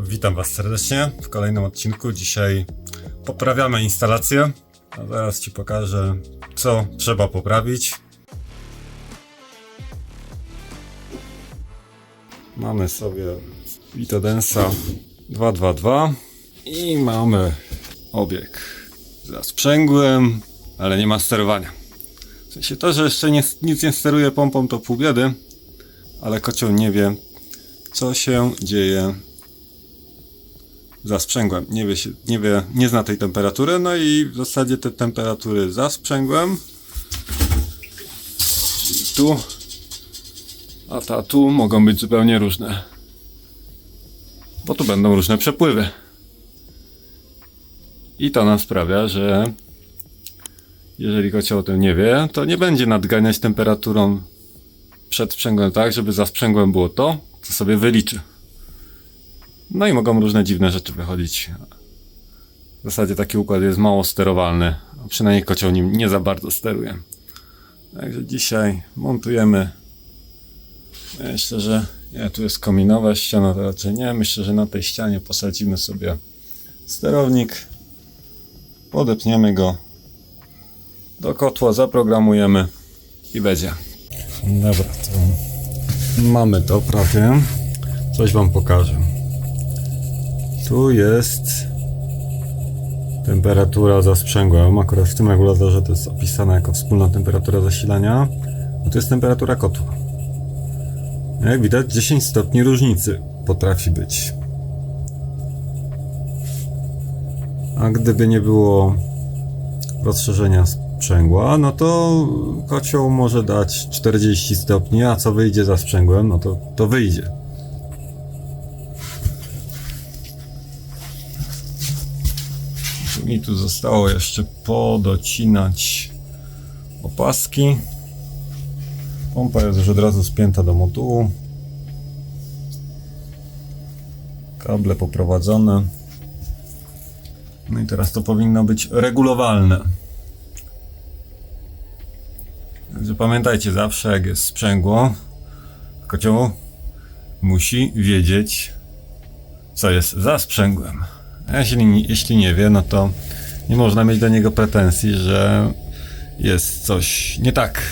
Witam Was serdecznie w kolejnym odcinku. Dzisiaj poprawiamy instalację. A zaraz Ci pokażę, co trzeba poprawić. Mamy sobie Vitodensa 222 i mamy obieg za sprzęgłem, ale nie ma sterowania. W sensie to, że jeszcze nie, nic nie steruje pompą to pół biedy, ale kocioł nie wie, co się dzieje za sprzęgłem. Nie wie, się, nie wie, nie zna tej temperatury, no i w zasadzie te temperatury za sprzęgłem tu, a ta tu mogą być zupełnie różne. Bo tu będą różne przepływy. I to nam sprawia, że jeżeli kocioł o tym nie wie, to nie będzie nadganiać temperaturą przed sprzęgłem tak, żeby za sprzęgłem było to, co sobie wyliczy. No i mogą różne dziwne rzeczy wychodzić. W zasadzie taki układ jest mało sterowalny, a przynajmniej kocioł nim nie za bardzo steruje. Także dzisiaj montujemy. Myślę, że nie, tu jest kominowa ściana, to raczej nie. Myślę, że na tej ścianie posadzimy sobie sterownik. Podepniemy go do kotła, zaprogramujemy i będzie. Dobra, to mamy to prawie. Coś wam pokażę. Tu jest temperatura za sprzęgłem. Akurat w tym regulatorze to jest opisane jako wspólna temperatura zasilania. A tu jest temperatura kotła. Jak widać 10 stopni różnicy potrafi być. A gdyby nie było rozszerzenia sprzęgła, no to kocioł może dać 40 stopni, a co wyjdzie za sprzęgłem, no to, to wyjdzie. Mi tu zostało jeszcze podocinać opaski. Pompa jest już od razu spięta do modułu. Kable poprowadzone. No i teraz to powinno być regulowalne. Także pamiętajcie zawsze, jak jest sprzęgło, kocioł musi wiedzieć, co jest za sprzęgłem. Jeśli, jeśli nie wie, no to nie można mieć do niego pretensji, że jest coś nie tak.